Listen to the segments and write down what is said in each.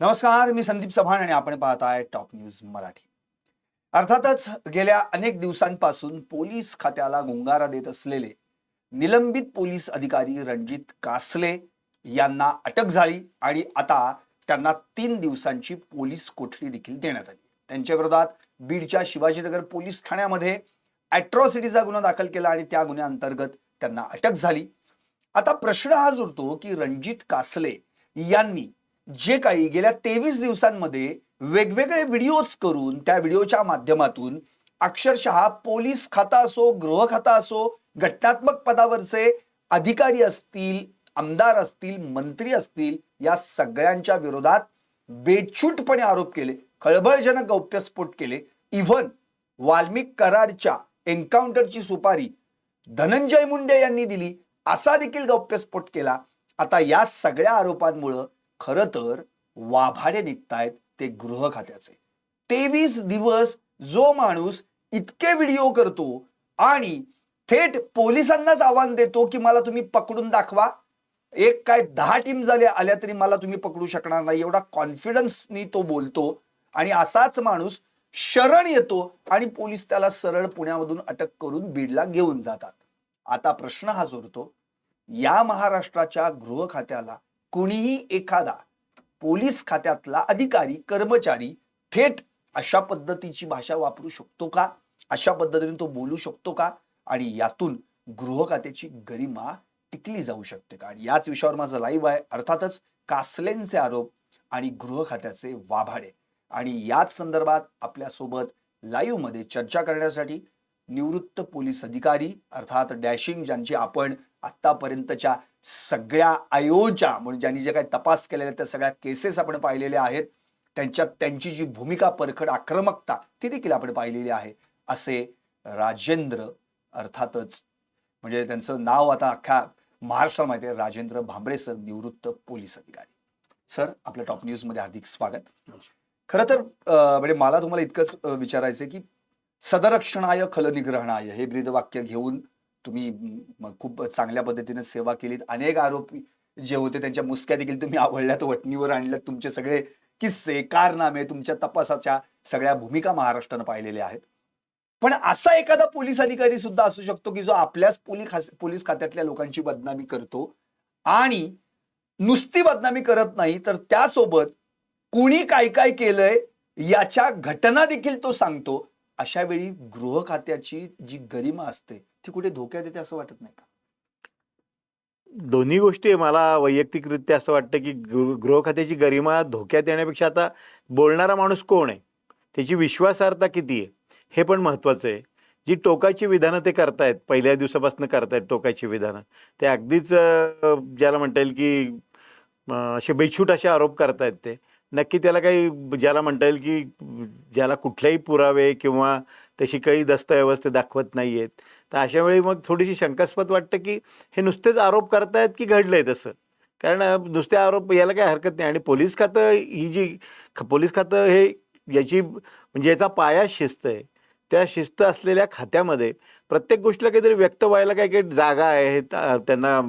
नमस्कार मी संदीप चव्हाण आणि आपण पाहताय टॉप न्यूज मराठी. अर्थातच गेल्या अनेक दिवसांपासून पोलीस खात्याला गुंगारा देत असलेले निलंबित पोलीस अधिकारी रणजित कासले यांना अटक झाली आणि आता त्यांना तीन दिवसांची पोलीस कोठडी देखील देण्यात आली. त्यांच्या विरोधात बीडच्या शिवाजीनगर पोलीस ठाण्यामध्ये अॅट्रॉसिटीचा गुन्हा दाखल केला आणि त्या गुन्ह्याअंतर्गत त्यांना अटक झाली. आता प्रश्न हा उरतो की रणजित कासले यांनी जे काही गेल्या तेवीस दिवसांमध्ये वेगवेगळे व्हिडिओज करून त्या व्हिडिओच्या माध्यमातून अक्षरशः पोलीस खाता असो गृह खाता असो घटनात्मक पदावरचे अधिकारी असतील आमदार असतील मंत्री असतील या सगळ्यांच्या विरोधात बेछूटपणे आरोप केले खळबळजनक गौप्यस्फोट केले. इव्हन वाल्मिक कराडच्या एन्काउंटरची सुपारी धनंजय मुंडे यांनी दिली असा देखील गौप्यस्फोट केला. आता या सगळ्या आरोपांमुळं खरं तर वाभाडे निघतायत ते गृह खात्याचे. तेवीस दिवस जो माणूस इतके व्हिडिओ करतो आणि थेट पोलिसांनाच आव्हान देतो की मला तुम्ही पकडून दाखवा एक काय दहा टीम झाल्या आल्या तरी मला तुम्ही पकडू शकणार नाही एवढा कॉन्फिडन्सनी तो बोलतो आणि असाच माणूस शरण येतो आणि पोलीस त्याला सरळ पुण्यामधून अटक करून बीडला घेऊन जातात. आता प्रश्न हा जोडतो या महाराष्ट्राच्या गृह खात्याला कुणीही एखादा पोलीस खात्यातला अधिकारी कर्मचारी थेट अशा पद्धतीची भाषा वापरू शकतो का? अशा पद्धतीने तो बोलू शकतो का? आणि यातून गृह खात्याची गरिमा टिकली जाऊ शकते का? आणि याच विषयावर माझं लाईव्ह आहे. अर्थातच कासलेंचे आरोप आणि गृह खात्याचे वाभाडे. आणि याच संदर्भात आपल्यासोबत लाईव्हमध्ये चर्चा करण्यासाठी निवृत्त पोलीस अधिकारी अर्थात डॅशिंग ज्यांची आपण आतापर्यंतच्या सगळ्या आयोच्या म्हणजे ज्यांनी जे काही तपास केलेल्या त्या सगळ्या केसेस आपण पाहिलेल्या आहेत त्यांच्यात त्यांची जी भूमिका परखड आक्रमकता ती देखील आपण पाहिलेली आहे असे राजेंद्र अर्थातच म्हणजे त्यांचं नाव आता अख्ख्या महाराष्ट्रात माहिती आहे राजेंद्र भांबरे सर निवृत्त पोलीस अधिकारी. सर आपल्या टॉप न्यूजमध्ये हार्दिक स्वागत. खरं तर म्हणजे मला तुम्हाला इतकंच विचारायचं की सदरक्षणाय खलनिग्रहणाय हे ब्रीदवाक्य घेऊन तुम्ही खूप चांगल्या पद्धतीने सेवा केलीत. अनेक आरोपी जे होते त्यांच्या मुसक्या देखील तुम्ही आवडल्यात. वटणीवर आणल्यात तुमचे सगळे किस्से कारनामे तुमच्या तपासाच्या सगळ्या भूमिका महाराष्ट्रानं पाहिलेल्या आहेत. पण असा एखादा पोलीस अधिकारी सुद्धा असू शकतो की जो आपल्याच पोलीस पोलीस खात्यातल्या लोकांची बदनामी करतो आणि नुसती बदनामी करत नाही तर त्यासोबत कुणी काय काय केलंय याच्या घटना देखील तो सांगतो. अशा वेळी गृह खात्याची जी गरिमा असते ती कुठे धोक्यात येते असं वाटत नाही का? दोन्ही गोष्टी मला वैयक्तिकरित्या असं वाटतं की गृह खात्याची गरिमा धोक्यात येण्यापेक्षा आता बोलणारा माणूस कोण आहे? त्याची विश्वासार्हता किती आहे? हे पण महत्वाचं आहे. जी टोकाची विधानं ते करतायत पहिल्या दिवसापासून करतायत टोकाची विधानं ते अगदीच ज्याला म्हणता येईल की असे बेछूट असे आरोप करतायत ते. नक्की त्याला काही ज्याला म्हणता येईल की ज्याला कुठलेही पुरावे किंवा तशी काही दस्तऐवज ते दाखवत आहेत तर अशा वेळी मग थोडीशी शंकास्पद वाटतं की हे नुसतेच आरोप करतायत की घडलंय तसं? कारण नुसते आरोप याला काही हरकत नाही. आणि पोलीस खातं ही जी ख- पोलीस खातं हे याची म्हणजे याचा पाया शिस्त आहे. त्या शिस्त असलेल्या खात्यामध्ये प्रत्येक गोष्टीला काहीतरी व्यक्त व्हायला काही काही जागा आहे त्यांना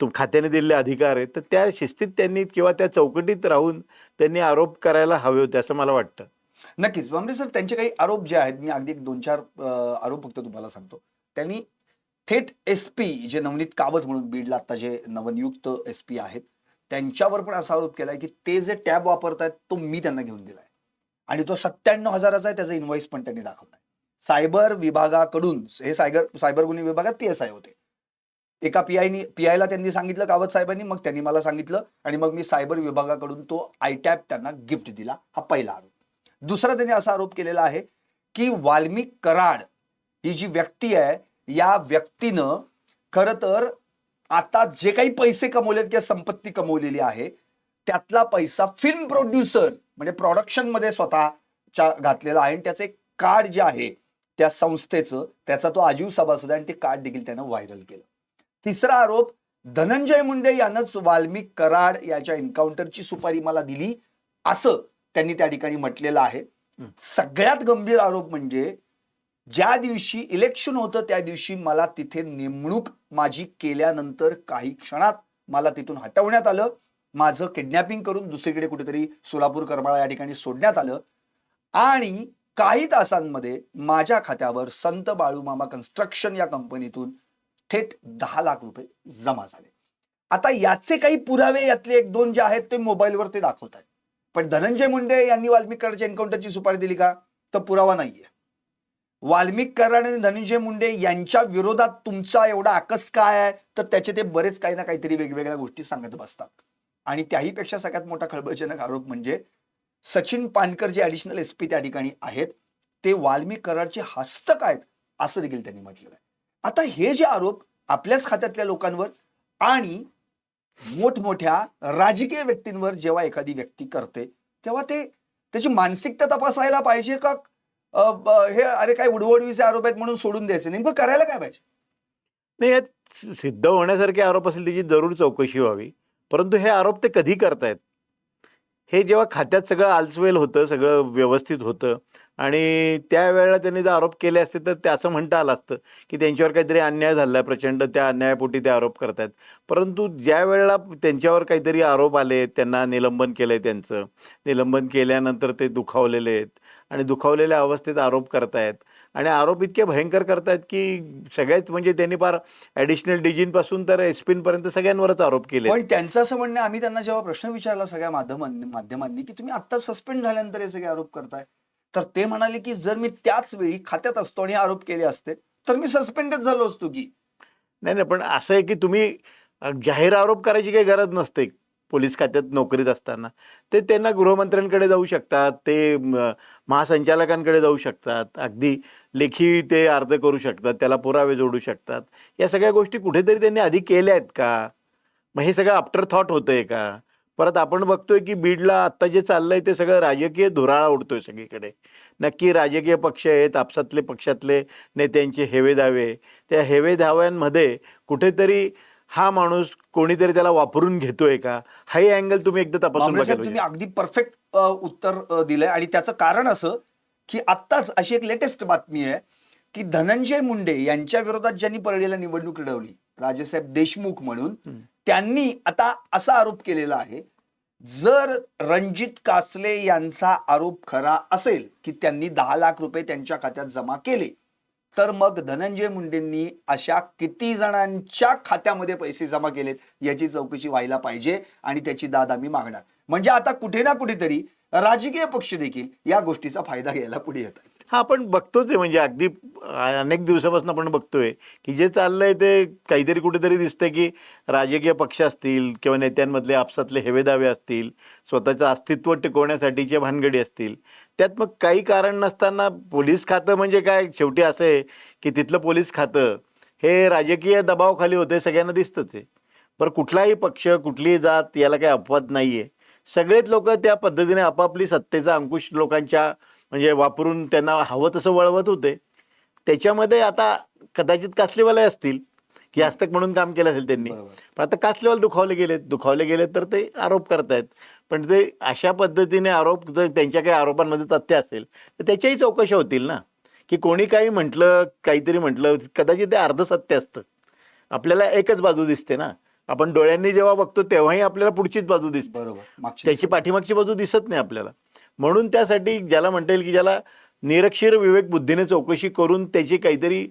तो खात्याने दिलेले अधिकार आहेत तर त्या शिस्तीत त्यांनी किंवा त्या चौकटीत राहून त्यांनी आरोप करायला हवे होते असं मला वाटतं. नक्कीच. बांबरे सर त्यांचे काही आरोप जे आहेत मी अगदी दोन चार आरोप फक्त तुम्हाला सांगतो. त्यांनी थेट एस पी जे नवनीत कावत म्हणून बीडला आता जे नवनियुक्त एस पी आहेत त्यांच्यावर पण असा आरोप केलाय की ते जे टॅब वापरतायत तो मी त्यांना घेऊन दिलाय. आणि तो सत्त्याण्णव हजाराचा आहे त्याचा इन्व्हॉइस पण त्यांनी दाखवलाय. सायबर विभागाकडून हे सायबर सायबर गुन्हे विभागात पी एस आय होते. एका पी आयनी पी आयला त्यांनी सांगितलं कावत साहेबांनी मग त्यांनी मला सांगितलं आणि मग मी सायबर विभागाकडून तो आय टॅब त्यांना गिफ्ट दिला हा पहिला आरोप. दुसरा त्यांनी असा आरोप केलेला आहे की वाल्मिक कराड ही जी व्यक्ती आहे या व्यक्तीनं खरं तर आता जे काही पैसे कमवलेत किंवा संपत्ती कमवलेली आहे त्यातला पैसा फिल्म प्रोड्युसर म्हणजे प्रोडक्शनमध्ये स्वतःच्या घातलेला आहे आणि त्याचं एक कार्ड जे आहे त्या संस्थेचं त्याचा तो आजीव सभासद आहे आणि ते कार्ड देखील त्यानं व्हायरल केलं. तिसरा आरोप धनंजय मुंडे यानंच वाल्मिक कराड याच्या एन्काउंटरची सुपारी मला दिली असं त्यांनी त्या ठिकाणी म्हटलेलं आहे. सगळ्यात गंभीर आरोप म्हणजे ज्या दिवशी इलेक्शन होतं त्या दिवशी मला तिथे नेमणूक माझी केल्यानंतर काही क्षणात मला तिथून हटवण्यात आलं. माझं किडनॅपिंग करून दुसरीकडे कुठेतरी सोलापूर करमाळा या ठिकाणी सोडण्यात आलं. आणि काही तासांमध्ये माझ्या खात्यावर संत बाळूमामा कन्स्ट्रक्शन या कंपनीतून थेट दहा लाख रुपये जमा झाले. आता याचे काही पुरावे यातले एक दोन जे आहेत ते मोबाईलवर ते दाखवत आहेत. पण धनंजय मुंडे यांनी वाल्मिकरांच्या एन्काउंटरची सुपारी दिली का? तर पुरावा नाहीये. वाल्मिक कराड आणि धनंजय मुंडे यांच्या विरोधात तुमचा एवढा आकस काय आहे? तर त्याचे ते बरेच काही ना काहीतरी वेगवेगळ्या गोष्टी सांगत बसतात. आणि त्याही पेक्षा सगळ्यात मोठा खळबळजनक आरोप म्हणजे सचिन पानकर जे ॲडिशनल एस पी त्या ठिकाणी आहेत ते वाल्मिक कराडचे हस्तक आहेत असं देखील त्यांनी म्हटलेलं आहे. आता हे जे आरोप आपल्याच खात्यातल्या लोकांवर आणि मोठमोठ्या राजकीय व्यक्तींवर जेव्हा एखादी व्यक्ती करते तेव्हा ते त्याची मानसिकता तपासायला पाहिजे का हे अरे काय उडवडवीचे आरोप आहेत म्हणून सोडून द्यायचे? नेमकं करायला काय पाहिजे? नाही यात सिद्ध होण्यासारखे आरोप असेल त्याची जरूर चौकशी व्हावी. परंतु हे आरोप ते कधी करतायत? हे जेव्हा खात्यात सगळं आल्सवेल होतं सगळं व्यवस्थित होतं आणि त्यावेळेला त्यांनी जर आरोप केले असते तर ते असं म्हणता आलं असतं की त्यांच्यावर काहीतरी अन्याय झाला प्रचंड त्या अन्यायापोटी ते आरोप करतायत. परंतु ज्या वेळेला त्यांच्यावर काहीतरी आरोप आले त्यांना निलंबन केलंय त्यांचं. निलंबन केल्यानंतर ते दुखावलेले आहेत आणि दुखावलेल्या अवस्थेत आरोप करतायत. आणि आरोप इतके भयंकर करतायत की सगळ्यात म्हणजे त्यांनी फार ॲडिशनल डिजींपासून तर एस पर्यंत सगळ्यांवरच आरोप केले पण त्यांचं असं म्हणणं आम्ही त्यांना जेव्हा प्रश्न विचारला सगळ्या माध्यमांनी माध्यमांनी की तुम्ही आत्ता सस्पेंड झाल्यानंतर हे सगळे आरोप करताय? तर ते म्हणाले की जर मी त्याच वेळी खात्यात असतो आणि आरोप केले असते तर मी सस्पेंडच झालो असतो की. नाही नाही पण असं आहे की तुम्ही जाहीर आरोप करायची काही गरज नसते पोलीस खात्यात नोकरीत असताना. ते त्यांना गृहमंत्र्यांकडे जाऊ शकतात ते महासंचालकांकडे जाऊ शकतात अगदी लेखी ते अर्ज करू शकतात त्याला पुरावे जोडू शकतात. या सगळ्या गोष्टी कुठेतरी त्यांनी आधी केल्या आहेत का? मग हे सगळं आफ्टर थॉट होतंय का? परत आपण बघतोय की बीडला आत्ता जे चाललंय ते सगळं राजकीय धुराळा उडतोय सगळीकडे नक्की राजकीय पक्ष आहेत आपसातले पक्षातले नेत्यांचे हेवे दावे त्या हेवे दाव्यांमध्ये कुठेतरी हा माणूस कोणीतरी त्याला वापरून घेतोय का हाही अँगल तुम्ही एकदा तपासून तुम्ही. अगदी परफेक्ट उत्तर दिलंय आणि त्याचं कारण असं की आत्ताच अशी एक लेटेस्ट बातमी आहे की धनंजय मुंडे यांच्या विरोधात ज्यांनी परळीला निवडणूक लढवली राजेसाहेब देशमुख म्हणून. त्यांनी आता असा आरोप केलेला आहे जर रणजित कासले यांचा आरोप खरा असेल की त्यांनी दहा लाख रुपये त्यांच्या खात्यात जमा केले तर मग धनंजय मुंडेंनी अशा किती जणांच्या खात्यामध्ये पैसे जमा केलेत याची चौकशी व्हायला पाहिजे आणि त्याची दाद आम्ही मागणार. म्हणजे आता कुठे ना कुठेतरी राजकीय पक्ष देखील या गोष्टीचा फायदा घ्यायला पुढे येतात हा आपण बघतोच आहे. म्हणजे अगदी अनेक दिवसापासून आपण बघतोय की जे चाललंय ते काहीतरी कुठेतरी दिसतंय की राजकीय पक्ष असतील किंवा नेत्यांमधले आपसातले हेवेदावे असतील स्वतःचं अस्तित्व टिकवण्यासाठीचे भानगडी असतील. त्यात मग काही कारण नसताना पोलीस खातं म्हणजे काय? शेवटी असं आहे की तिथलं पोलीस खातं हे राजकीय दबावाखाली होते सगळ्यांना दिसतंच आहे. बरं कुठलाही पक्ष कुठलीही जात याला काही अपवाद नाही आहे सगळेच लोक त्या पद्धतीने आपापली सत्तेचा अंकुश लोकांच्या म्हणजे वापरून त्यांना हवं तसं वळवत होते. त्याच्यामध्ये आता कदाचित कासलेवाले असतील की हस्तक म्हणून काम केलं असेल त्यांनी. पण आता कासलेवाल दुखावले गेलेत दुखावले गेलेत तर ते आरोप करतायत. पण ते अशा पद्धतीने आरोप जर त्यांच्या काही आरोपांमध्ये तथ्य असेल तर त्याच्याही चौकशा होतील ना. की कोणी काही म्हटलं काहीतरी म्हटलं कदाचित ते अर्ध सत्य असतं. आपल्याला एकच बाजू दिसते ना. आपण डोळ्यांनी जेव्हा बघतो तेव्हाही आपल्याला पुढचीच बाजू दिसते. त्याची पाठीमागची बाजू दिसत नाही आपल्याला. म्हणून त्यासाठी ज्याला म्हणता येईल की ज्याला निरक्षीर विवेक बुद्धीने चौकशी करून त्याची काहीतरी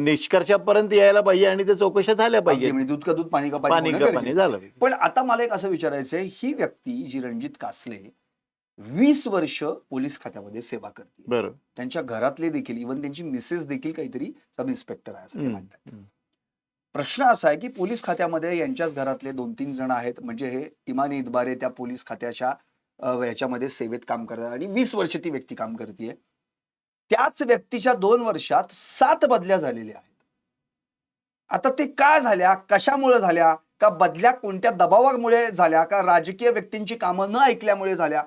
निष्कर्षापर्यंत यायला पाहिजे आणि त्या चौकशा झाल्या पाहिजे म्हणजे दूध का दूध पाणी का पाणी पाणी का. झालं पण आता मला एक असं विचारायचंय ही व्यक्ती जी रणजित कासले वीस वर्ष पोलीस खात्यामध्ये सेवा करते. बरोबर त्यांच्या घरातले देखील इव्हन त्यांची मिसेस देखील काहीतरी सब इन्स्पेक्टर आहे असं म्हणतात. प्रश्न असा आहे की पोलीस खात्यामध्ये यांच्याच घरातले दोन तीन जण आहेत म्हणजे हे इमानी इतबारे त्या पोलीस खात्याच्या याच्यामध्ये सेवेत काम करतात आणि वीस वर्ष ती व्यक्ती काम करते त्याच व्यक्तीच्या दोन वर्षात सात बदल्या झालेल्या आहेत. आता ते काय झाल्या कशामुळे झाल्या का बदल्या कोणत्या दबावामुळे झाल्या का राजकीय व्यक्तींची कामं न ऐकल्यामुळे झाल्या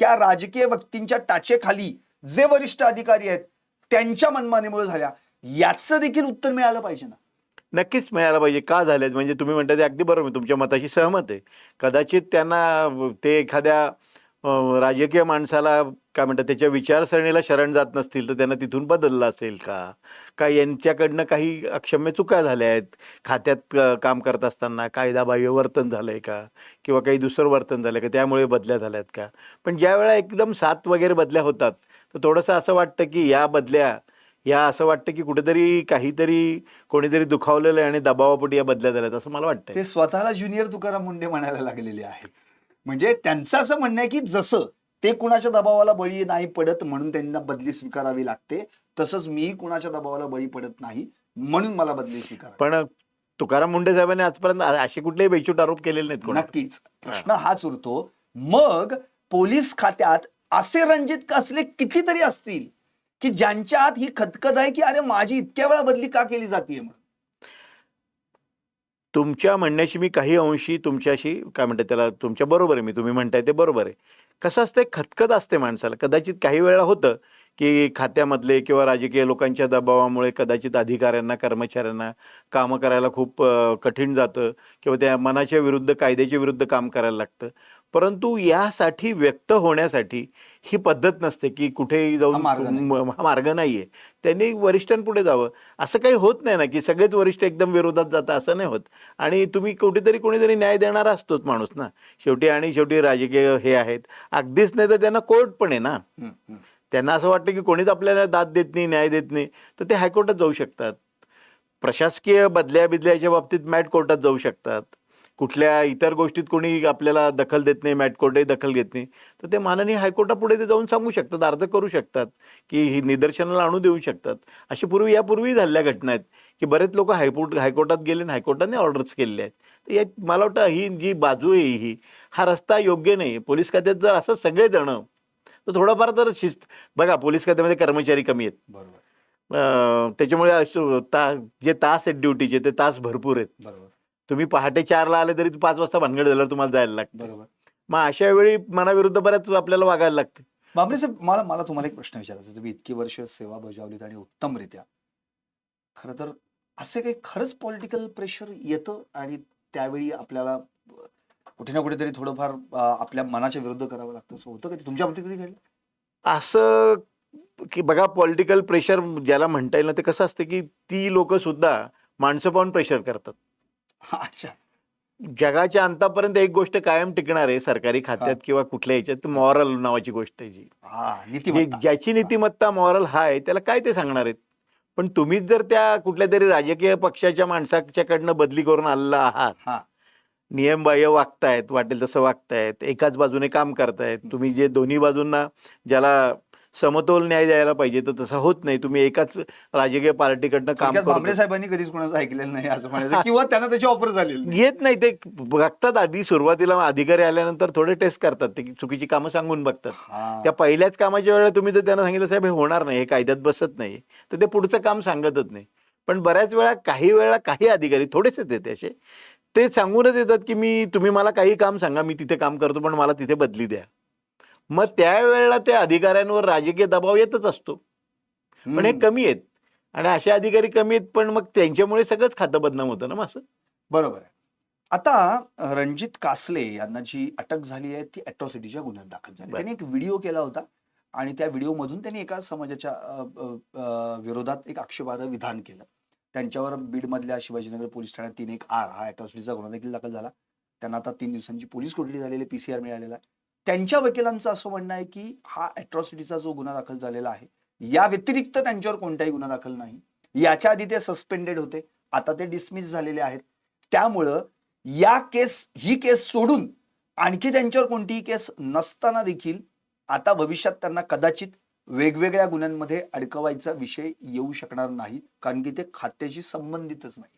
त्या राजकीय व्यक्तींच्या टाचेखाली जे वरिष्ठ अधिकारी आहेत त्यांच्या मनमानीमुळे झाल्या याचं देखील उत्तर मिळालं पाहिजे ना. नक्कीच मिळायला पाहिजे. का झालेत? म्हणजे तुम्ही म्हणता ते अगदी बरोबर तुमच्या मताशी सहमत आहे. कदाचित त्यांना ते एखाद्या राजकीय माणसाला काय म्हणतात त्याच्या विचारसरणीला शरण जात नसतील तर त्यांना तिथून बदललं असेल का? का यांच्याकडनं काही अक्षम्य चुका झाल्या आहेत? खात्यात काम करत असताना कायदाबाह्य वर्तन झालंय का? किंवा काही दुसरं वर्तन झालंय का? त्यामुळे बदल्या झाल्यात का? पण ज्या वेळा एकदम सात वगैरे बदल्या होतात तर थोडंसं असं वाटतं की या बदल्या या असं वाटतं की कुठेतरी काहीतरी कोणीतरी दुखावलेलं आहे आणि दबावापोटी या बदल्या झाल्यात असं मला वाटतं ते स्वतःला ज्युनियर तुकाराम मुंडे म्हणायला लागलेले आहे. म्हणजे त्यांचं असं म्हणणं आहे की जसं ते कुणाच्या दबावाला बळी नाही पडत म्हणून त्यांना बदली स्वीकारावी लागते तसंच मी कुणाच्या दबावाला बळी पडत नाही म्हणून मला बदली स्वीकारावी पण तुकाराम मुंडे साहेबांनी आजपर्यंत असे कुठलेही बेचूट आरोप केलेले नाहीत कोणा नक्कीच. प्रश्न हाच उरतो. मग पोलीस खात्यात असे रणजित कसले कितीतरी असतील की ज्यांच्या आत ही खतखत आहे की अरे माझी इतक्या वेळा बदली का केली जाते तुमच्या म्हणण्याशी मी काही अंशी तुमच्याशी काय म्हणतात त्याला तुमच्या बरोबर आहे मी तुम्ही म्हणताय ते बरोबर आहे. कसं असतं खतखत असते माणसाला. कदाचित काही वेळा होतं की खात्यामधले किंवा राजकीय लोकांच्या दबावामुळे कदाचित अधिकाऱ्यांना कर्मचाऱ्यांना कामं करायला खूप कठीण जातं किंवा त्या मनाच्या विरुद्ध कायद्याच्या विरुद्ध काम करायला लागतं. परंतु यासाठी व्यक्त होण्यासाठी ही पद्धत नसते की कुठेही जाऊन मार्ग नाहीये. त्यांनी वरिष्ठांपुढे जावं. असं काही होत नाही ना की सगळेच वरिष्ठ एकदम विरोधात जातात असं नाही होत. आणि तुम्ही कुठेतरी कोणीतरी न्याय देणारा असतोच माणूस ना. शेवटी आणि शेवटी राजकीय हे आहेत. अगदीच नाही तर त्यांना कोर्ट पण आहे ना. त्यांना असं वाटतं की कोणीच आपल्याला दाद देत नाही न्याय देत नाही. तर ते हायकोर्टात जाऊ शकतात. प्रशासकीय बदल्या बिदल्याच्या बाबतीत मॅट कोर्टात जाऊ शकतात. कुठल्या इतर गोष्टीत कोणी आपल्याला दखल देत नाही मॅट कोर्टही दखल घेत नाही. तर ते माननीय हायकोर्टापुढे ते जाऊन सांगू शकतात अर्ज करू शकतात की ही निदर्शनाला आणू देऊ शकतात. अशी पूर्वी यापूर्वी झालेल्या घटना आहेत की बरेच लोक हायकोर्ट हायकोर्टात गेले आणि हायकोर्टाने ऑर्डर्स केलेले आहेत. तर यात मला वाटतं ही जी बाजू आहे ही हा रस्ता योग्य नाही. पोलीस खात्यात जर असं सगळे जण तर थोडंफार तर शिस्त बघा पोलीस खात्यामध्ये कर्मचारी कमी आहेत. बरोबर. त्याच्यामुळे असं ता जे तास आहेत ड्युटीचे ते तास भरपूर आहेत. बरोबर. तुम्ही पहाटे चारला आले तरी पाच वाजता भानगड झाल्यावर तुम्हाला जायला लागतं. बरोबर. मग अशा वेळी मनाविरुद्ध बऱ्याच आपल्याला वागायला लागते. बाबरे साहेब मला मला तुम्हाला एक प्रश्न विचारायचा. तुम्ही इतकी वर्ष सेवा बजावलीत आणि उत्तमरित्या. खरं तर असे काही खरंच पॉलिटिकल प्रेशर येतं आणि त्यावेळी आपल्याला कुठे ना कुठेतरी थोडंफार अ, आपल्या मनाच्या विरुद्ध करावं लागतं असं होतं का? तुमच्या बाबतीत कधी घडलं? असं की बघा पॉलिटिकल प्रेशर ज्याला म्हणता येईल ना ते कसं असतं की ती लोक सुद्धा माणसं पाहून प्रेशर करतात. अच्छा. जगाच्या अंतापर्यंत एक गोष्ट कायम टिकणार आहे सरकारी खात्यात. किंवा कुठल्या ह्याच्यात मॉरल नावाची गोष्ट आहे जी. ज्याची नीतिमत्ता मॉरल हाय त्याला काय ते सांगणार आहेत? पण तुम्हीच जर त्या कुठल्या तरी राजकीय पक्षाच्या माणसाच्याकडनं बदली करून आलेला आहात नियमबाह्य वागतायत वाटेल तसं वागतायत एकाच बाजूने काम करतायत तुम्ही जे दोन्ही बाजूंना ज्याला समतोल न्याय द्यायला पाहिजे. तर तसं होत नाही. तुम्ही एकाच राजकीय पार्टीकडनं काम करत साहेबांनी कधीच कोणाचं ऐकलेलं नाही असं म्हणायचं. किंवा त्यांना त्याची ऑफर झालेली नाही. येत नाही. ते बघतात आधी. सुरुवातीला अधिकारी आल्यानंतर थोडे टेस्ट करतात. ते चुकीची कामं सांगून बघतात. त्या पहिल्याच कामाच्या वेळेला तुम्ही जर त्यांना सांगितलं साहेब हे होणार नाही. हे कायद्यात बसत नाही. तर ते पुढचं काम सांगतच नाही. पण बऱ्याच वेळा काही वेळा काही अधिकारी थोडेसे येते असे. ते सांगूनच येतात की मी तुम्ही मला काही काम सांगा. मी तिथे काम करतो पण मला तिथे बदली द्या. मग त्यावेळेला त्या अधिकाऱ्यांवर राजकीय दबाव येतच असतो. पण हे. कमी आहेत. आणि असे अधिकारी कमी आहेत पण मग त्यांच्यामुळे सगळंच खातं बदनाम होतं ना मग असं? बरोबर आहे. आता रणजित कासले यांना जी अटक झाली आहे ती अट्रॉसिटीच्या गुन्ह्यात दाखल झाली. त्यांनी एक व्हिडिओ केला होता आणि त्या व्हिडिओमधून त्यांनी एका समाजाच्या विरोधात एक आक्षेपार्ह विधान केलं. त्यांच्यावर बीडमधल्या शिवाजीनगर पोलीस ठाण्यात तीन एक आर हा अट्रॉसिटीचा गुन्हा देखील दाखल झाला. त्यांना आता तीन दिवसांची पोलीस कोठडी झालेली पीसीआर मिळालेला आहे. त्यांच्या वकिलांचं असं म्हणणं आहे की हा अॅट्रॉसिटीचा जो गुन्हा दाखल झालेला आहे या व्यतिरिक्त त्यांच्यावर कोणताही गुन्हा दाखल नाही. याच्या आधी ते सस्पेंडेड होते आता ते डिसमिस झालेले आहेत. त्यामुळं या केस ही केस सोडून आणखी त्यांच्यावर कोणतीही केस नसताना देखील आता भविष्यात त्यांना कदाचित वेगवेगळ्या गुन्ह्यांमध्ये अडकवायचा विषय येऊ शकणार नाही कारण की ते खात्याशी संबंधितच नाही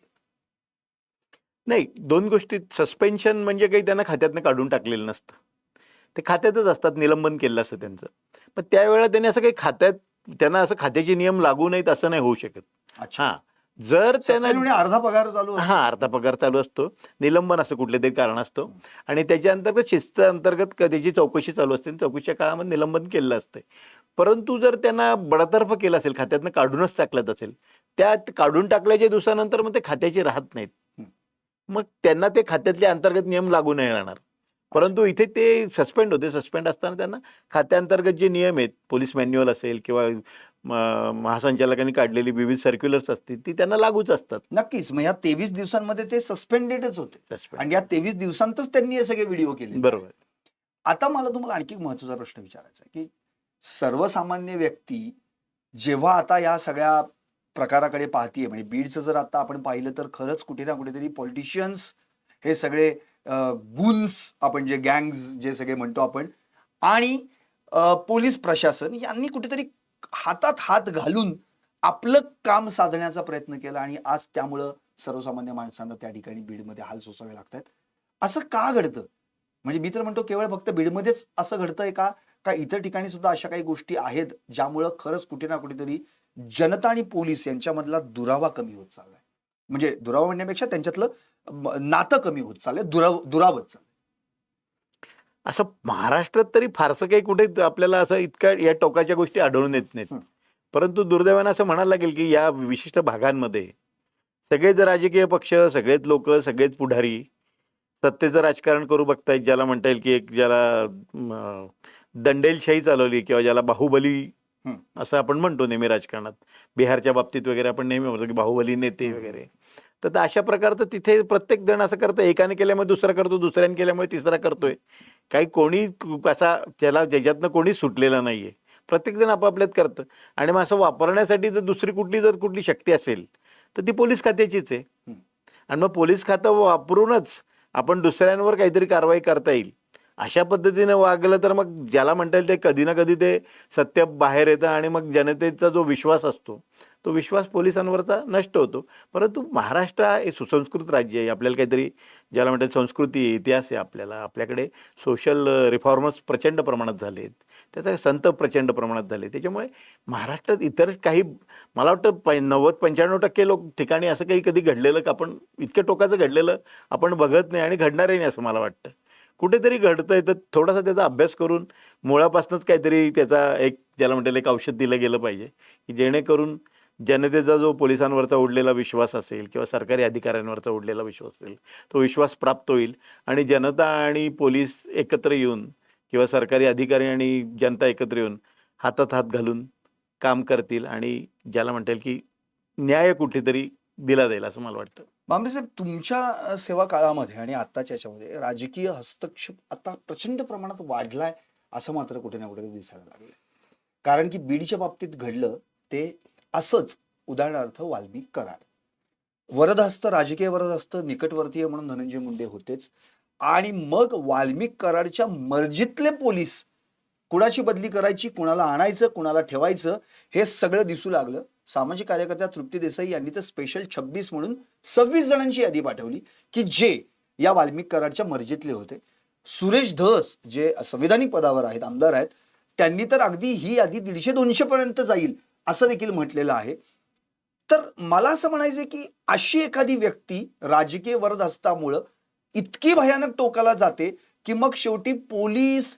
नाही दोन गोष्टी. सस्पेन्शन म्हणजे काही त्यांना खात्यातनं काढून टाकलेलं नसतं. ते खात्यातच असतात निलंबन केलं असतं त्यांचं. पण त्यावेळेला त्यांनी असं काही खात्यात त्यांना असं खात्याचे नियम लागू नाहीत असं नाही होऊ शकत. अच्छा. जर त्यांना होणे अर्धा पगार चालू. हा अर्धा पगार चालू असतो. निलंबन असं कुठले तरी कारण असतो. आणि त्याच्या अंतर्गत शिस्त अंतर्गत त्याची चौकशी चालू असते. आणि चौकशीच्या काळामध्ये निलंबन केलेलं असते परंतु जर त्यांना बडतर्फ केलं असेल खात्यातनं काढूनच टाकलं असेल त्यात काढून टाकल्याच्या दिवसानंतर मग ते खात्याची राहत नाहीत. मग त्यांना ते खात्यातले अंतर्गत नियम लागू नाही राहणार. परंतु इथे ते सस्पेंड होते. सस्पेंड असताना त्यांना खात्याअंतर्गत जे नियम आहेत पोलीस मॅन्युअल असेल किंवा महासंचालकांनी काढलेली विविध सर्क्युलर्स असतील ती त्यांना लागूच असतात. नक्कीच. मग या तेवीस दिवसांमध्ये ते सस्पेंडेडच होते. सस्पेंड आणि या तेवीस दिवसांतच त्यांनी हे सगळे व्हिडिओ केले. बरोबर. आता मला तुम्हाला आणखी एक महत्त्वाचा प्रश्न विचारायचा आहे की सर्वसामान्य व्यक्ती जेव्हा आता या सगळ्या प्रकाराकडे पाहतीये म्हणजे बीडचं जर आता आपण पाहिलं तर खरंच कुठे ना कुठेतरी पॉलिटिशियन्स हे सगळे गुन्स आपण जे गँग्स जे सगळे म्हणतो आपण आणि पोलीस प्रशासन यांनी कुठेतरी हातात हात घालून आपलं काम साधण्याचा प्रयत्न केला आणि आज त्यामुळं सर्वसामान्य माणसांना त्या ठिकाणी बीडमध्ये हाल सोसावे लागतात असं का घडतं? म्हणजे मी तर म्हणतो केवळ फक्त बीडमध्येच असं घडतंय का? का इतर ठिकाणी सुद्धा अशा काही गोष्टी आहेत ज्यामुळं खरंच कुठे ना कुठेतरी जनता आणि पोलीस यांच्यामधला दुरावा कमी होत चाललाय? म्हणजे दुरावा म्हणण्यापेक्षा त्यांच्यातलं नातं कमी होत चाललंय दुराव दुरावत चाललंय असं महाराष्ट्रात तरी फारसं काही कुठे आपल्याला असं इतक्या या टोकाच्या गोष्टी आढळून येत नाहीत. परंतु दुर्दैवानं असं म्हणायला लागेल की या विशिष्ट भागांमध्ये सगळेच राजकीय पक्ष सगळेच लोक सगळेच पुढारी सत्तेचं राजकारण करू बघतायत ज्याला म्हणता येईल की एक ज्याला दंडेलशाही चालवली किंवा ज्याला बाहुबली. असं आपण म्हणतो नेहमी राजकारणात बिहारच्या बाबतीत वगैरे आपण नेहमी म्हणतो की बाहुबली नेते. वगैरे तर अशा प्रकारचं तिथे प्रत्येक जण असं करतं एकाने केल्यामुळे दुसरा करतो दुसऱ्याने केल्यामुळे तिसरा करतोय. काही कोणी असा त्याला ज्याच्यातनं कोणीच सुटलेला नाहीये. प्रत्येक जण आपापल्यात करतं. आणि मग असं वापरण्यासाठी जर दुसरी कुठली जर कुठली शक्ती असेल तर ती पोलीस खात्याचीच आहे. आणि मग पोलीस खातं वापरूनच आपण दुसऱ्यांवर काहीतरी कारवाई करता येईल. अशा पद्धतीने वागलं तर मग ज्याला म्हणता येईल ते कधी ना कधी ते सत्य बाहेर येतं आणि मग जनतेचा जो विश्वास असतो तो विश्वास पोलिसांवरचा नष्ट होतो. परंतु महाराष्ट्र हे सुसंस्कृत राज्य आहे. आपल्याला काहीतरी ज्याला म्हणतात संस्कृती इतिहास आहे आपल्याला. आपल्याकडे सोशल रिफॉर्मर्स प्रचंड प्रमाणात झाले आहेत. त्याचा संत प्रचंड प्रमाणात झाले त्याच्यामुळे महाराष्ट्रात इतर काही मला वाटतं प नव्वद पंच्याण्णव टक्के लोक ठिकाणी असं काही कधी घडलेलं का आपण इतक्या टोकाचं घडलेलं आपण बघत नाही आणि घडणारही नाही असं मला वाटतं. कुठेतरी घडतंय तर थोडासा त्याचा अभ्यास करून मुळापासूनच काहीतरी त्याचा एक ज्याला म्हणता एक औषध दिलं गेलं पाहिजे. की जेणेकरून जनतेचा जो पोलिसांवरचा उडलेला विश्वास असेल किंवा सरकारी अधिकाऱ्यांवरचा उडलेला विश्वास असेल तो विश्वास प्राप्त होईल आणि जनता आणि पोलीस एकत्र येऊन किंवा सरकारी अधिकारी आणि जनता एकत्र येऊन हातात हात घालून काम करतील आणि ज्याला म्हणता येईल की न्याय कुठेतरी दिला जाईल असं मला वाटतं. बांबे साहेब तुमच्या सेवा काळामध्ये आणि आत्ताच्या याच्यामध्ये राजकीय हस्तक्षेप आता प्रचंड प्रमाणात वाढलाय असं मात्र कुठे ना कुठे दिसायला लागलं कारण की बीडच्या बाबतीत घडलं ते असंच उदाहरणार्थ वाल्मिक करार. वरदहस्त राजकीय वरदहस्त निकटवर्तीय म्हणून धनंजय मुंडे होतेच. आणि मग वाल्मिक कराडच्या मर्जीतले पोलीस कुणाची बदली करायची कुणाला आणायचं कुणाला ठेवायचं हे सगळं दिसू लागलं. सामाजिक कार्यकर्त्या तृप्ती देसाई यांनी तर स्पेशल छब्बीस म्हणून सव्वीस जणांची यादी पाठवली की जे या वाल्मिक कराडच्या मर्जीतले होते. सुरेश धस जे संविधानिक पदावर आहेत आमदार आहेत त्यांनी तर अगदी ही यादी दीडशे दोनशे पर्यंत जाईल. असं देखील म्हटलेलं आहे. तर मला असं म्हणायचं की अशी एखादी व्यक्ती राजकीय वरद असतामुळं इतकी भयानक टोकाला जाते की मग शेवटी पोलीस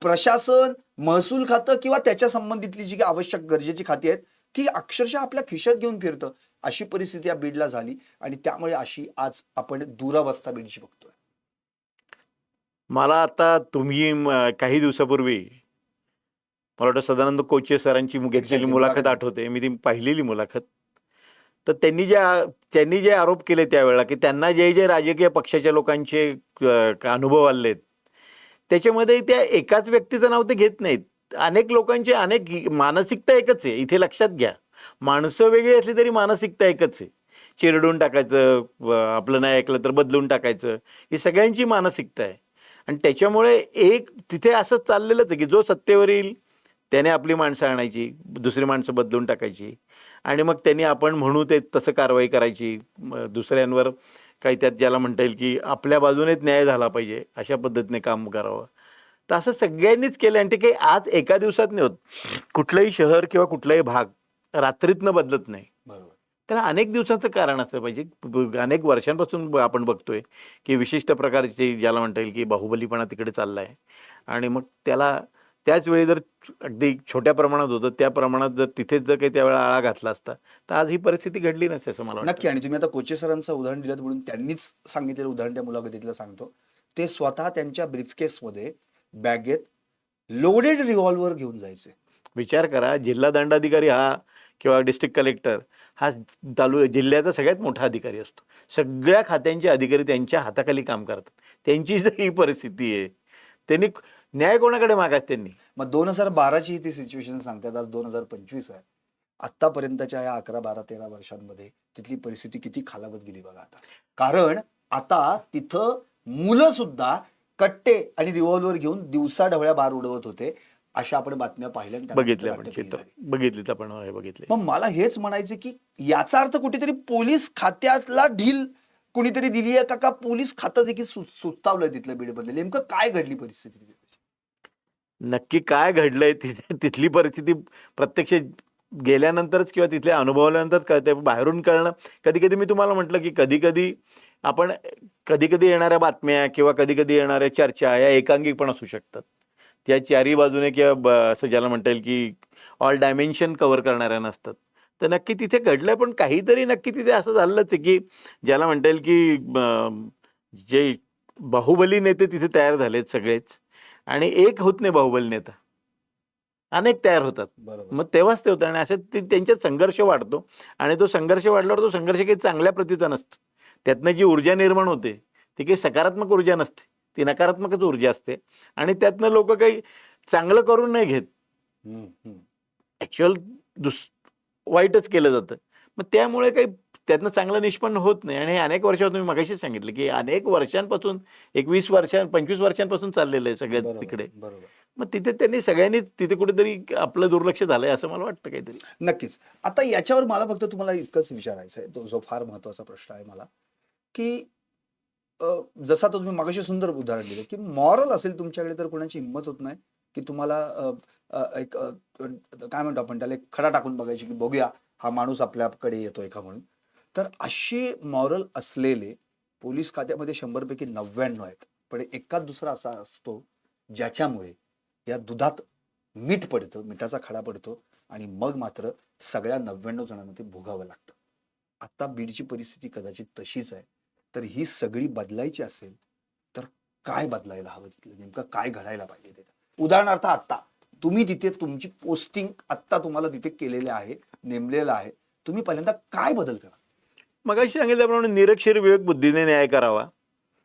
प्रशासन महसूल खातं किंवा त्याच्या संबंधितली जी काही आवश्यक गरजेची खाती आहेत ती अक्षरशः आपल्या खिशात घेऊन फिरतं. अशी परिस्थिती या बीडला झाली आणि त्यामुळे अशी आज आपण दुरावस्था बीडची बघतोय. मला आता तुम्ही काही दिवसापूर्वी मला वाटतं सदानंद कोचे सरांची घेतलेली मुलाखत आठवते. मी ती पाहिलेली मुलाखत. तर त्यांनी जे त्यांनी जे आरोप केले त्यावेळेला की त्यांना जे जे राजकीय पक्षाच्या लोकांचे अनुभव आलेत त्याच्यामध्ये त्या एकाच व्यक्तीचं नाव ते घेत नाहीत. अनेक लोकांचे अनेक मानसिकता एकच आहे. इथे लक्षात घ्या. माणसं वेगळी असली तरी मानसिकता एकच आहे. चिरडून टाकायचं आपलं नाही ऐकलं तर बदलून टाकायचं ही सगळ्यांची मानसिकता आहे. आणि त्याच्यामुळे एक तिथे असं चाललेलंच आहे की जो सत्तेवर येईल त्याने आपली माणसं आणायची दुसरी माणसं बदलून टाकायची. आणि मग त्यांनी आपण म्हणू ते तसं कारवाई करायची. दुसऱ्यांवर काही त्यात ज्याला म्हणता येईल की आपल्या बाजूनेच न्याय झाला पाहिजे अशा पद्धतीने काम करावं. तर असं सगळ्यांनीच केलं आणि ते काही आज एका दिवसात नाही होत. कुठलंही शहर किंवा कुठलाही भाग रात्रीतनं बदलत नाही. बरोबर. त्याला अनेक दिवसाचं कारण असलं पाहिजे. अनेक वर्षांपासून ब- आपण बघतोय की विशिष्ट प्रकारचे ज्याला म्हणता येईल की बाहुबलीपणा तिकडे चाललाय. आणि मग त्याला त्याच वेळी जर अगदी छोट्या प्रमाणात होतं त्या प्रमाणात जर तिथेच जर काही त्यावेळेला आळा घातला असता तर आज ही परिस्थिती घडली नसते असं मला नक्की. आणि तुम्ही आता कोचे सरांचं उदाहरण दिलं म्हणून त्यांनीच सांगितलेलं उदाहरण त्या मुलाखतीतलं सांगतो. ते स्वतः त्यांच्या ब्रीफकेसमध्ये बॅगेत लोडेड रिव्हॉल्वर घेऊन जायचे. विचार करा जिल्हा दंडाधिकारी हा किंवा डिस्ट्रिक्ट कलेक्टर हा तालु जिल्ह्याचा सगळ्यात मोठा अधिकारी असतो. सगळ्या खात्यांचे अधिकारी त्यांच्या हाताखाली काम करतात. त्यांची जर ही परिस्थिती आहे त्यांनी न्याय कोणाकडे मागायचं त्यांनी? मग दोन हजार बाराची ती सिच्युएशन सांगतात आज दोन हजार पंचवीस आहे. आतापर्यंतच्या या अकरा बारा तेरा वर्षांमध्ये तिथली परिस्थिती किती खालावत गेली बघा आता. कारण आता तिथं मुलं सुद्धा कट्टे आणि रिव्हॉल्वर घेऊन दिवसा ढवळ्या बार उडवत होते अशा आपण बातम्या पाहिल्या आणि त्यांना बघितले वाटतं आपण. बघितलीत बघितले. मग मला हेच म्हणायचं की याचा अर्थ कुठेतरी पोलीस खात्यातला ढील कुणीतरी दिली आहे का? का पोलीस खातं देखील सु- सुस्तावलंय तिथलं बीडमध्ये? नेमकं काय घडली परिस्थिती? नक्की काय घडलंय तिथे तिथली परिस्थिती प्रत्यक्ष गेल्यानंतरच किंवा तिथल्या अनुभवल्यानंतरच कळते बाहेरून कळणं कधी कधी मी तुम्हाला म्हटलं की कधी कधी आपण कधी कधी येणाऱ्या बातम्या किंवा कधी कधी येणाऱ्या चर्चा या एकांगी पण असू शकतात. त्या चारी बाजूने किंवा असं ज्याला म्हणता येईल की ऑल डायमेन्शन कव्हर करणाऱ्या नसतात. तर नक्की तिथे घडलंय पण काहीतरी नक्की तिथे असं झालंच आहे की ज्याला म्हणता येईल की जे बाहुबली नेते तिथे तयार झालेत सगळेच. आणि एक होत नाही बाहुबली नेता. अनेक तयार होतात. मग तेव्हाच ते होतं आणि असं ते त्यांच्यात संघर्ष वाढतो आणि तो संघर्ष वाढल्यावर तो संघर्ष काही चांगल्या प्रतीचा नसतो. त्यातनं जी ऊर्जा निर्माण होते ती काही सकारात्मक ऊर्जा नसते ती नकारात्मकच ऊर्जा असते आणि त्यातनं लोक काही चांगलं करून नाही घेत. ऍक्च्युअल दुस वाईटच केलं जातं. मग त्यामुळे काही त्यातनं चांगलं निष्पन्न होत नाही. आणि हे अनेक वर्षावर तुम्ही मगाशीच सांगितलं की अनेक वर्षांपासून एक वीस वर्षां पंचवीस वर्षांपासून चाललेलं आहे सगळ्यात तिकडे. बरोबर. मग तिथे त्यांनी सगळ्यांनी तिथे कुठेतरी आपलं दुर्लक्ष झालंय असं मला वाटतं काहीतरी. नक्कीच. आता याच्यावर मला फक्त तुम्हाला इतकंच विचारायचं आहे. तो जो फार महत्त्वाचा प्रश्न आहे मला की जसा तो तुम्ही मागाशी सुंदर उदाहरण दिलं की मॉरल असेल तुमच्याकडे तर कोणाची हिंमत होत नाही की तुम्हाला एक काय म्हणतो आपण त्याला एक खडा टाकून बघायची की बघूया हा माणूस आपल्याकडे येतोय का म्हणून. तर असे मॉरल असलेले पोलीस खात्यामध्ये शंभरपैकी नव्याण्णव आहेत. पण एकाच दुसरा असा असतो ज्याच्यामुळे या दुधात मीठ पडतं मिठाचा खडा पडतो आणि मग मात्र सगळ्या नव्याण्णव जणांना ते भोगावं लागतं. आत्ता बीडची परिस्थिती कदाचित तशीच आहे. तर ही सगळी बदलायची असेल तर काय बदलायला हवं तिथलं? नेमकं काय घडायला पाहिजे तिथं? उदाहरणार्थ आत्ता तुम्ही तिथे तुमची पोस्टिंग आत्ता तुम्हाला तिथे केलेले आहे नेमलेलं आहे. तुम्ही पहिल्यांदा काय बदल करा? मग अशी सांगितल्याप्रमाणे निरक्षर विवेक बुद्धीने न्याय करावा.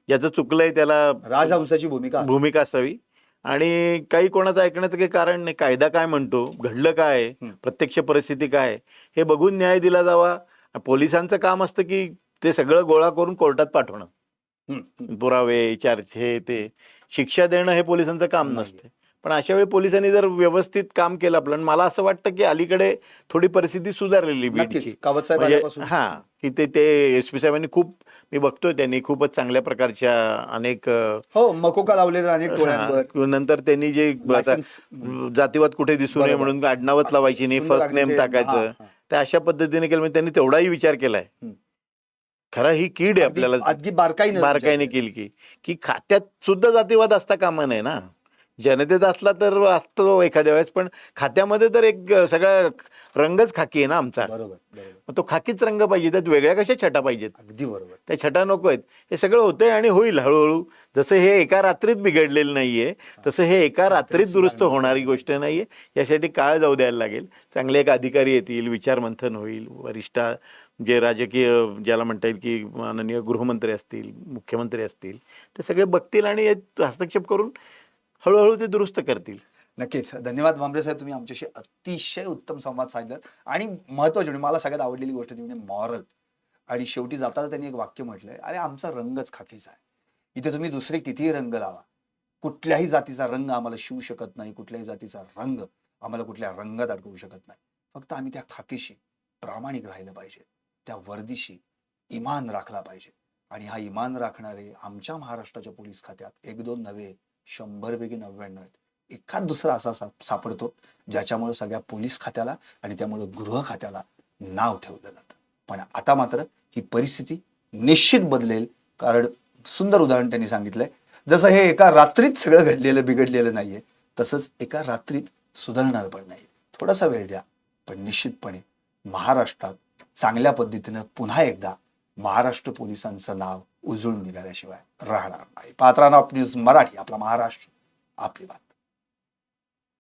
ज्याचं चुकलंय त्याला राजहंसाची भूमिका. भूमिका असावी. आणि काही कोणाचं ऐकण्याचं काही कारण नाही. कायदा काय म्हणतो? घडलं काय. प्रत्यक्ष परिस्थिती काय? हे बघून न्याय दिला जावा. पोलिसांचं काम असतं की ते सगळं गोळा करून कोर्टात पाठवणं. पुरावे चार्ज हे ते. शिक्षा देणं हे पोलिसांचं काम. नसते पण अशा वेळी पोलिसांनी जर व्यवस्थित काम केलं आपलं आणि मला असं वाटतं की अलीकडे थोडी परिस्थिती सुधारलेली बीडची. म्हणजे हा की ते ते एस पी साहेबांनी खूप मी बघतोय त्यांनी खूपच चांगल्या प्रकारच्या अनेक हो मकोका लावलेला अनेक नंतर त्यांनी जे जातीवाद कुठे दिसू नये. म्हणून आडनावच लावायची नाही फर्स्ट नेम टाकायचं. तर अशा पद्धतीने केलं म्हणजे त्यांनी तेवढाही विचार केलाय. खरा ही कीड आहे आपल्याला. अगदी बारकाईने बारकाईने केली की की खात्यात सुद्धा जातीवाद असता कामा नये ना. जनतेत असला तर असतो एखाद्या वेळेस पण खात्यामध्ये तर एक सगळा रंगच खाकी आहे ना आमचा. बरोबर मग तो खाकीच रंग पाहिजे त्यात वेगळ्या कशा छटा पाहिजेत? अगदी बरोबर. त्या छटा नको आहेत. हे सगळं होतंय आणि होईल हळूहळू. जसं हे एका रात्रीत बिघडलेलं नाहीये तसं हे एका रात्रीत दुरुस्त होणारी गोष्ट नाहीये. यासाठी काळ जाऊ द्यायला लागेल. चांगले एक अधिकारी येतील विचारमंथन होईल वरिष्ठ जे राजकीय ज्याला म्हणता येईल की माननीय गृहमंत्री असतील मुख्यमंत्री असतील ते सगळे बघतील आणि हस्तक्षेप करून हळूहळू ते दुरुस्त करतील. नक्कीच. धन्यवाद भांबरे साहेब तुम्ही आमच्याशी अतिशय उत्तम संवाद साधलात. आणि महत्वाची म्हणजे मला सगळ्यात आवडलेली गोष्ट ती म्हणजे मॉरल आणि शेवटी जाताना त्यांनी एक वाक्य म्हटलंय अरे आमचा रंगच खाकीचा आहे. इथे तुम्ही दुसरे कितीही रंग लावा. कुठल्याही जातीचा रंग आम्हाला शिवू शकत नाही. कुठल्याही जातीचा रंग आम्हाला कुठल्या रंगात अडकवू शकत नाही. फक्त आम्ही त्या खाकीशी प्रामाणिक राहिलं पाहिजे. त्या वर्दीशी इमान राखला पाहिजे. आणि हा इमान राखणारे आमच्या महाराष्ट्राच्या पोलीस खात्यात एक दोन नव्हे शंभरपैकी नव्याण्णव आहेत. एखाद दुसरा असा सापडतो ज्याच्यामुळे सगळ्या पोलीस खात्याला आणि त्यामुळे गृह खात्याला नाव ठेवलं जातं. पण आता मात्र ही परिस्थिती निश्चित बदलेल कारण सुंदर उदाहरण त्यांनी सांगितलंय. जसं हे एका रात्रीत सगळं घडलेलं बिघडलेलं नाहीये तसंच एका रात्रीत सुधारणार पण नाही थोडासा वेळ द्या पण निश्चितपणे महाराष्ट्रात चांगल्या पद्धतीनं पुन्हा एकदा महाराष्ट्र पोलिसांचं नाव उजळून निघाल्याशिवाय राहणार नाही. पात्रा ऑफ न्यूज मराठी आपला महाराष्ट्र आपली बात